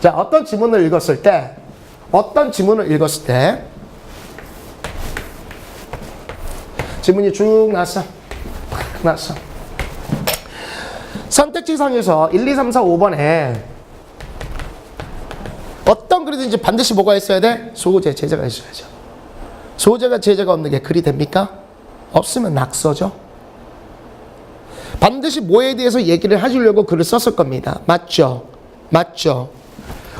자, 어떤 지문을 읽었을 때, 어떤 지문을 읽었을 때, 지문이 쭉. 탁 나왔어. 선택지상에서 1, 2, 3, 4, 5번에 어떤 글이든지 반드시 뭐가 있어야 돼? 소재, 제재가 있어야죠. 소재가 제재가 없는 게 글이 됩니까? 없으면 낙서죠. 반드시 뭐에 대해서 얘기를 해주려고 글을 썼을 겁니다. 맞죠? 맞죠?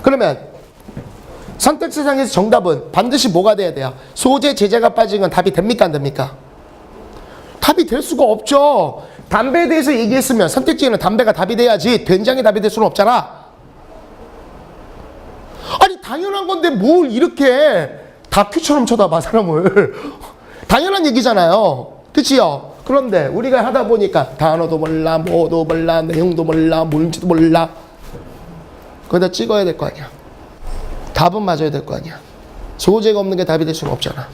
그러면 선택 세상에서 정답은 반드시 뭐가 돼야 돼요? 소재, 제재가 빠진 건 답이 됩니까? 안 됩니까? 답이 될 수가 없죠. 담배에 대해서 얘기했으면 선택지에는 담배가 답이 돼야지 된장이 답이 될 수는 없잖아. 아니 당연한 건데 뭘 이렇게 다큐처럼 쳐다봐 사람을. 당연한 얘기잖아요. 그치요? 그런데 우리가 하다 보니까 단어도 몰라, 뭐도 몰라, 내용도 몰라, 뭔지도 몰라. 거기다 찍어야 될 거 아니야. 답은 맞아야 될 거 아니야. 소재가 없는 게 답이 될 수는 없잖아.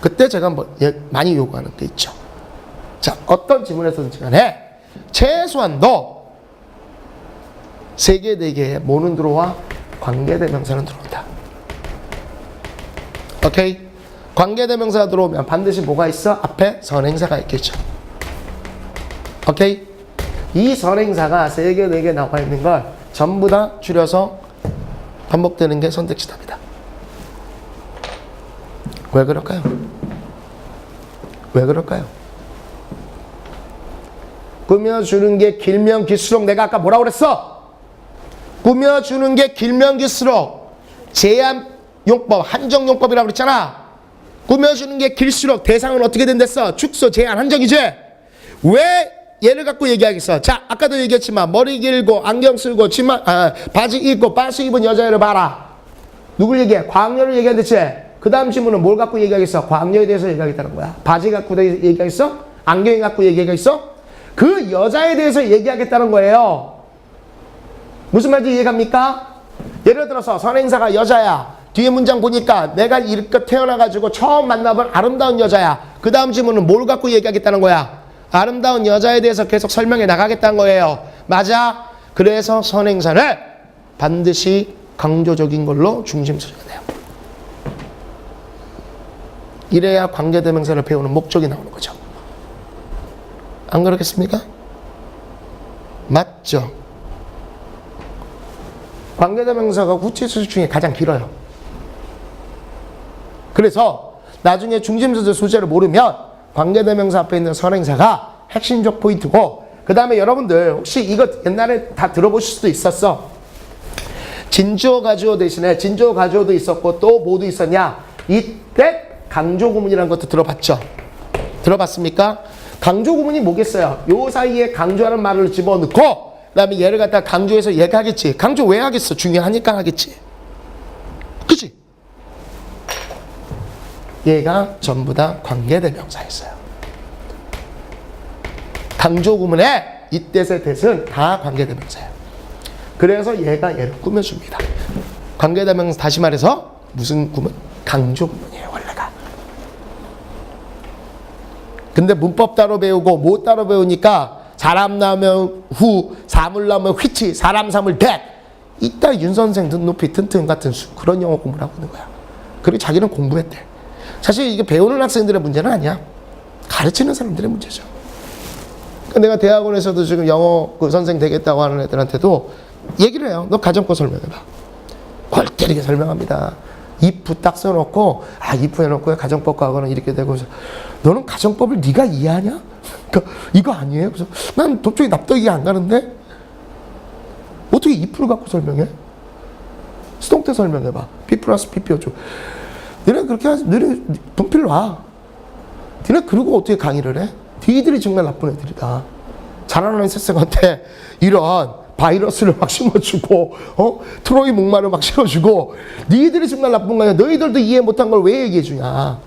그때 제가 뭐 예, 많이 요구하는 게 있죠. 자, 어떤 질문에서든지 간에 최소한 너 세 개, 네 개의 뭐는 들어와? 관계대명사는 들어온다. 오케이? 관계대명사가 들어오면 반드시 뭐가 있어? 앞에 선행사가 있겠죠. 오케이? 이 선행사가 세 개, 네 개 나와 있는 걸 전부 다 줄여서 반복되는 게 선택지 답이다. 왜 그럴까요? 왜 그럴까요? 꾸며주는 게 길면 길수록 내가 아까 뭐라고 그랬어? 꾸며주는 게 길면 길수록 제한 용법, 한정 용법이라고 그랬잖아. 꾸며주는 게 길수록 대상은 어떻게 된댔어? 축소, 제한, 한정이지? 왜 얘를 갖고 얘기하겠어? 자, 아까도 얘기했지만 머리 길고 안경 쓰고 치마, 아, 바지 입고 바스 입은 여자애를 봐라. 누굴 얘기해? 광녀를 얘기하는데 그 다음 질문은 뭘 갖고 얘기하겠어? 광녀에 대해서 얘기하겠다는 거야. 바지 갖고 얘기하겠어? 안경이 갖고 얘기하겠어? 그 여자에 대해서 얘기하겠다는 거예요. 무슨 말인지 이해갑니까? 예를 들어서 선행사가 여자야. 뒤에 문장 보니까 내가 이렇게 태어나가지고 처음 만나본 아름다운 여자야. 그 다음 질문은 뭘 갖고 얘기하겠다는 거야? 아름다운 여자에 대해서 계속 설명해 나가겠다는 거예요. 맞아? 그래서 선행사를 반드시 강조적인 걸로 중심 서줘야 돼요. 이래야 관계대명사를 배우는 목적이 나오는 거죠. 안 그렇겠습니까? 맞죠? 관계대명사가 구체수 중에 가장 길어요. 그래서 나중에 중심소재 소재를 모르면 관계대명사 앞에 있는 선행사가 핵심적 포인트고 그 다음에 여러분들 혹시 이거 옛날에 다 들어보실 수도 있었어. 진주어 가주어 대신에 진주어 가주어도 있었고 또 뭐도 있었냐? 이때 강조 구문이라는 것도 들어봤죠? 들어봤습니까? 강조 구문이 뭐겠어요? 요 사이에 강조하는 말을 집어넣고 그 다음에 얘를 갖다 강조해서 얘가 하겠지. 강조 왜 하겠어? 중요하니까 하겠지. 그치? 얘가 전부 다 관계대명사였어요. 강조 구문에 이때의 뜻은 다 관계대명사예요. 그래서 얘가 얘를 꾸며줍니다. 관계대명사 다시 말해서 무슨 구문? 강조 구문이에요 원래가. 근데 문법 따로 배우고 뭐 따로 배우니까 사람 나면 후, 사물 나면 휘치, 사람 사물 대. 이따 윤 선생 눈높이 튼튼 같은 수, 그런 영어 공부를 하고 있는 거야. 그리고 자기는 공부했대. 사실 이게 배우는 학생들의 문제는 아니야. 가르치는 사람들의 문제죠. 그러니까 내가 대학원에서도 지금 영어 그 선생 되겠다고 하는 애들한테도 얘기를 해요. 너 가정법 설명해봐. 골 때리게 설명합니다. if 딱 써놓고 아 if 해놓고 가정법 과거는 이렇게 되고 그래서 너는 가정법을 네가 이해하냐? 그러니까 이거 아니에요? 그래서 난 도저히 납득이 안 가는데 어떻게 if를 갖고 설명해? 수동 태 설명해봐. p 플러스 pp여 줘. 너네 그렇게 하지. 너네 분필 놔. 너네 그러고 어떻게 강의를 해? 니들이 정말 나쁜 애들이다. 잘하는 세상한테 이런 바이러스를 막 심어주고 어 트로이 목마를 막 실어주고 니들이 정말 나쁜 거야. 너희들도 이해 못한 걸 왜 얘기해 주냐.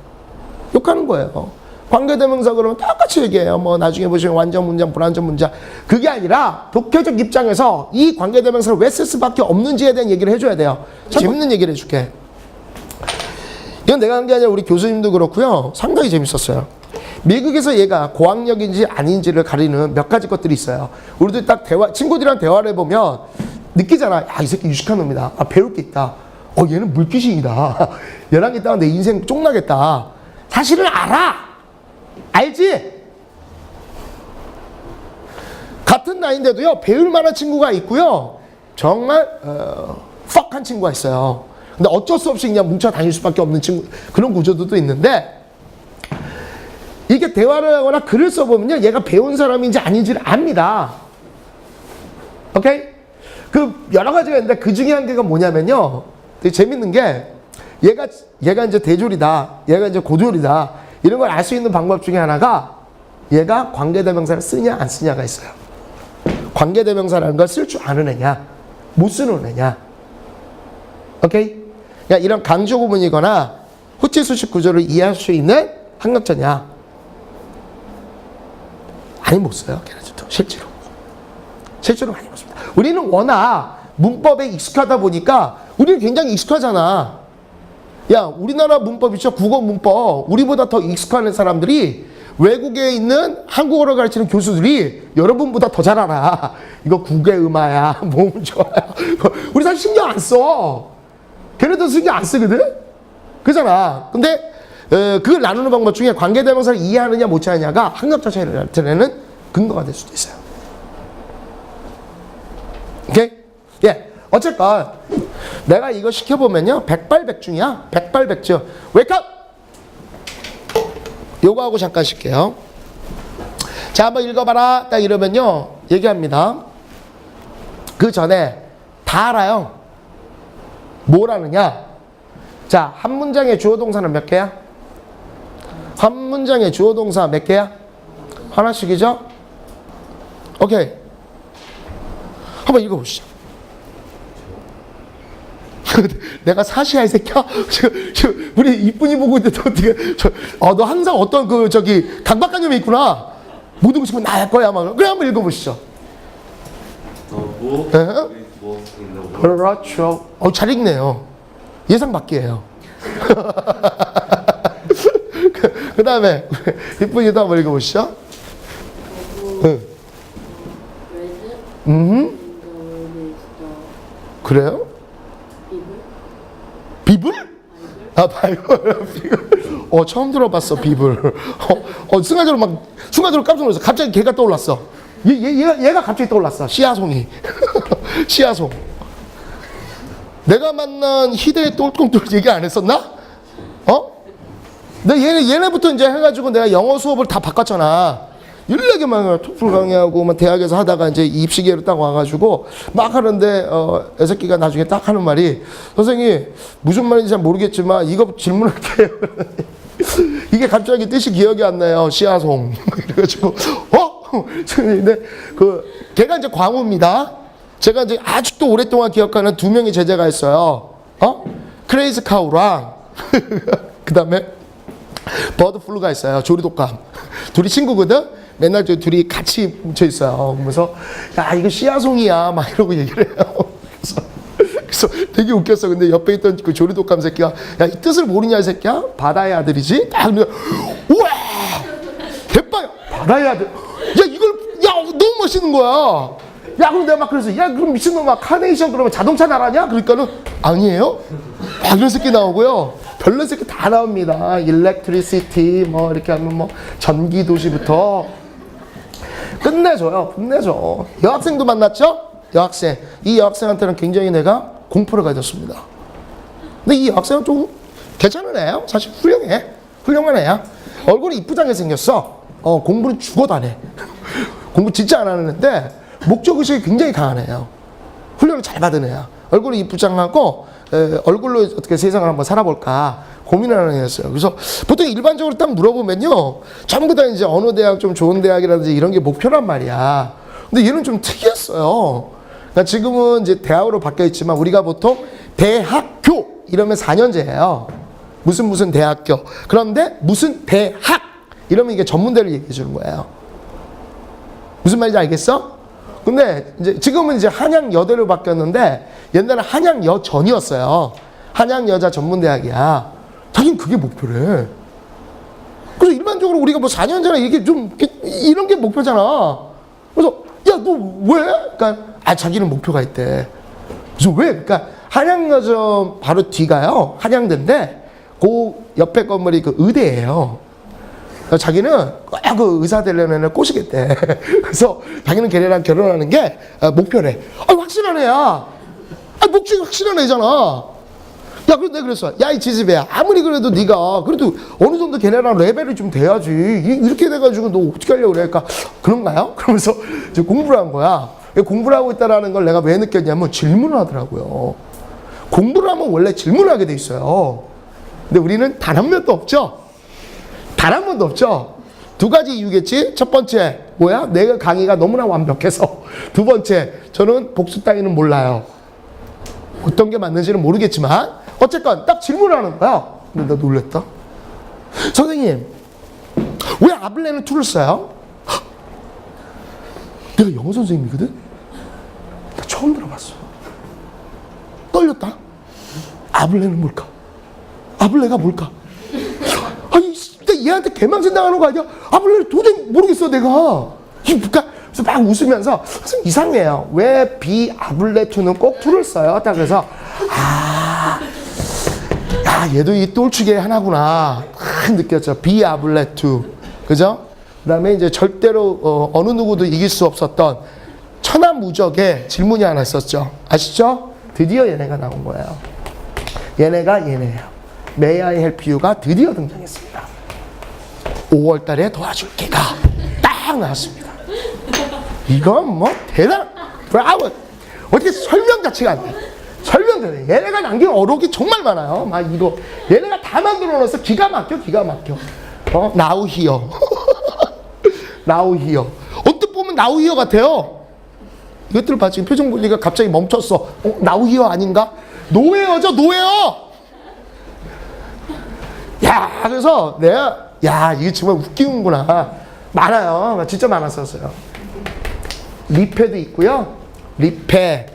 욕하는 거예요. 관계대명사 그러면 똑같이 얘기해요. 뭐 나중에 보시면 완전 문장, 불완전 문장. 그게 아니라 독해적 입장에서 이 관계대명사를 왜 쓸 수밖에 없는지에 대한 얘기를 해줘야 돼요. 재밌는 얘기를 해줄게. 이건 내가 한 게 아니라 우리 교수님도 그렇고요. 상당히 재밌었어요. 미국에서 얘가 고학력인지 아닌지를 가리는 몇 가지 것들이 있어요. 우리도 딱 대화, 친구들이랑 대화를 해보면 느끼잖아. 야, 이 새끼 유식한 놈이다. 아, 배울 게 있다. 어, 얘는 물귀신이다. 얘랑 있다가 내 인생 쫑나겠다. 사실은 알아. 알지? 같은 나이인데도요, 배울 만한 친구가 있고요. 정말, 어, 퍽한 친구가 있어요. 근데 어쩔 수 없이 그냥 뭉쳐 다닐 수밖에 없는 친구, 그런 구조들도 있는데, 이게 대화를 하거나 글을 써보면요, 얘가 배운 사람인지 아닌지를 압니다. 오케이? 그 여러 가지가 있는데 그 중에 한 개가 뭐냐면요. 되게 재밌는 게 얘가 얘가 이제 대졸이다. 얘가 이제 고졸이다. 이런 걸 알 수 있는 방법 중에 하나가 얘가 관계대명사를 쓰냐 안 쓰냐가 있어요. 관계대명사라는 걸 쓸 줄 아는 애냐, 못 쓰는 애냐. 오케이? 야, 이런 강조 구문이거나 호치 수식 구조를 이해할 수 있는 학력자냐? 많이 못 써요, 걔네들도 실제로. 실제로 많이 못 씁니다. 우리는 워낙 문법에 익숙하다 보니까 우리는 굉장히 익숙하잖아. 야, 우리나라 문법 있죠? 국어 문법. 우리보다 더 익숙한 사람들이 외국에 있는 한국어를 가르치는 교수들이 여러분보다 더 잘 알아. 이거 국의 음화야. 몸 좋아요. 우리 사실 신경 안 써. 걔네들 신경 안 쓰거든? 그잖아. 근데 에, 그걸 나누는 방법 중에 관계대명사를 이해하느냐 못 이해하느냐가 학력자 차이를 근거가 될 수도 있어요. 오케이? 예. 어쨌건 내가 이거 시켜보면요. 백발백중이야. 백발백중. 웨이크업! 요거 하고 잠깐 쉴게요. 자, 한번 읽어봐라. 딱 이러면요. 얘기합니다. 그 전에 다 알아요. 뭐라느냐? 자, 한 문장의 주어 동사는 몇 개야? 한 문장의 주어 동사 몇 개야? 하나씩이죠? 오케이. 한번 읽어보시죠. 내가 사시야 이 새끼야. 우리 이쁜이 보고 있는데 어떻게? 저, 어, 너 항상 어떤 그 저기 강박관념이 있구나. 모든 것이 나할 거야 막. 그래 한번 읽어보시죠. 우리 뭐. 그렇죠. 어, 잘 읽네요. 예상 밖이에요. 그, 그 다음에 이쁜이도 한번 읽어보시죠. 응. 음, 그래요? 비블? 아, 바이블. 비블. 어, 처음 들어봤어, 비블. 어, 어 순간적으로 막, 순간적으로 깜짝 놀랐어. 갑자기 걔가 떠올랐어. 얘, 얘, 얘가, 얘가 갑자기 떠올랐어. 씨앗송이. 씨앗송. 내가 만난 희대의 똘똥똘 얘기 안 했었나? 어? 근데 얘네, 얘네부터 이제 해가지고 내가 영어 수업을 다 바꿨잖아. 일렉에 막 토플 강의하고 막 대학에서 하다가 이제 입시계로 딱 와가지고 막 하는데 어 애새끼가 나중에 딱 하는 말이 선생님 무슨 말인지 잘 모르겠지만 이거 질문할게요. 이게 갑자기 뜻이 기억이 안 나요. 씨앗송. 그래가지고 어? 근데 그 걔가 이제 광우입니다. 제가 이제 아직도 오랫동안 기억하는 두 명의 제자가 있어요. 어? 크레이즈 카우랑 그 다음에 버드 플루가 있어요. 조리독감. 둘이 친구거든? 맨날 저 둘이 같이 뭉쳐 있어요. 그러면서, 야, 이거 씨앗송이야. 막 이러고 얘기를 해요. 그래서, 그래서 되게 웃겼어. 근데 옆에 있던 그 조리독감 새끼가, 야, 이 뜻을 모르냐, 이 새끼야? 바다의 아들이지? 딱 우와! 대빠야! 바다의 아들. 멋있는 거야. 야, 그럼 내가 막 그래서, 야, 그럼 미친놈아, 카네이션 그러면 자동차 나라냐? 그러니까는, 아니에요? 막 이런 새끼 나오고요. 별로 새끼 다 나옵니다. 일렉트리시티, 뭐, 이렇게 하면 뭐, 전기 도시부터. 끝내줘요. 끝내줘. 여학생도 만났죠? 여학생. 이 여학생한테는 굉장히 내가 공포를 가졌습니다. 근데 이 여학생은 좀 괜찮은 애야. 사실 훌륭해. 훌륭한 애야. 얼굴이 이쁘장하게 생겼어. 어, 공부는 해. 공부 진짜 안 하는데 목적의식이 굉장히 강한 애야. 훈련을 잘 받은 애야. 얼굴이 이쁘장하고 에, 얼굴로 어떻게 세상을 한번 살아볼까 고민하는 애였어요. 그래서 보통 일반적으로 딱 물어보면요. 전부 다 이제 어느 대학 좀 좋은 대학이라든지 이런 게 목표란 말이야. 근데 얘는 좀 특이했어요. 그러니까 지금은 이제 대학으로 바뀌어 있지만 우리가 보통 대학교 이러면 4년제예요. 무슨 무슨 대학교. 그런데 무슨 대학 이러면 이게 전문대를 얘기해 주는 거예요. 무슨 말인지 알겠어? 근데 이제 지금은 이제 한양 여대로 바뀌었는데 옛날에 한양 여전이었어요. 한양 여자 전문대학이야. 자긴 그게 목표래. 그래서 일반 일반적으로 우리가 뭐 4년 전에 이게 좀 이런 게 목표잖아. 그래서 야 너 왜? 그러니까 아 자기는 목표가 있대. 그래서 왜? 그러니까 한양여점 바로 뒤가요. 한양대인데 그 옆에 건물이 그 의대예요. 자기는 꼭그 의사 애를 꼬시겠대. 그래서 자기는 걔네랑 결혼하는 게 어, 목표래. 아 확실한 애야. 아 목적이 확실한 애잖아. 야, 그래서 내가 그랬어. 야, 이 지지배야. 아무리 그래도 네가 그래도 어느 정도 걔네랑 레벨이 좀 돼야지. 이- 이렇게 돼가지고 너 어떻게 하려고 그래? 그러니까 그런가요? 그러면서 이제 공부를 한 거야. 공부를 하고 있다라는 걸 내가 왜 느꼈냐면 질문을 하더라고요. 공부를 하면 원래 질문을 하게 돼 있어요. 근데 우리는 단 한 명도 없죠? 단 한 번도 없죠? 두 가지 이유겠지? 첫 번째, 뭐야? 내가 강의가 너무나 완벽해서. 두 번째, 저는 복수 따위는 몰라요. 어떤 게 맞는지는 모르겠지만 어쨌건 딱 질문하는 거야. 근데 나 놀랬다. 선생님, 왜 아블레는 2를 써요? 헉! 내가 영어 선생님이거든? 나 처음 들어봤어. 떨렸다. 아블레는 뭘까? 아블레가 뭘까? 얘한테 개망신 당하는 거 아니야? 아블레를 도저히 모르겠어, 내가. 뭘까? 그래서 막 웃으면서, 선생님 이상해요. 왜 비 아블레2는 꼭 2를 써요? 딱 그래서, 아, 야, 얘도 이 똘추계 하나구나. 딱 느꼈죠. 비 아블레2. 그죠? 그 다음에 이제 절대로 어, 어느 누구도 이길 수 없었던 천하무적의 질문이 하나 있었죠. 아시죠? 드디어 얘네가 나온 거예요. 얘네가 얘네예요. May I help you가 드디어 등장했습니다. 5월 달에 도와줄 게가 딱 나왔습니다. 이건 뭐 대단, 브라보. 어떻게 설명 자체가 안 돼. 설명 자체. 얘네가 남긴 어록이 정말 많아요. 막 이거. 얘네가 다 만들어 놨어. 기가 막혀, 기가 막혀. 어, now here. 언뜻 보면 here 같아요. 이것들 봐. 지금 표정 보니까 갑자기 멈췄어. 어, here 아닌가? 노예어죠, 노예어! 야, 그래서 내가, 야, 이게 정말 웃기는구나. 많아요. 진짜 많았었어요. 리페도 있고요. 리페,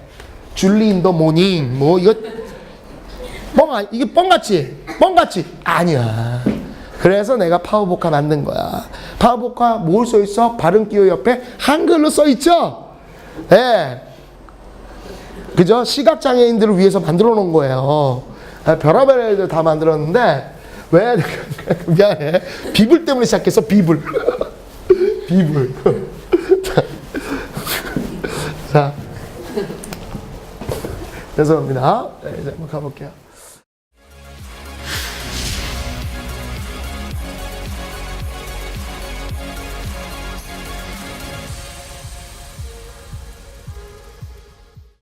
줄리 인더 모닝, 뭐, 이거, 뻥, 아니, 이게 뻥같지? 뻥같지? 아니야. 그래서 내가 파워보카 만든 거야. 파워보카 뭘 써 있어? 발음 기호 옆에 한글로 써 있죠? 예. 네. 그죠? 시각장애인들을 위해서 만들어 놓은 거예요. 아, 별의별 애들 다 만들었는데, 왜, 미안해. 비불 때문에 시작했어, 비불. 비불. 자. 죄송합니다. 네, 이제 한번 가볼게요.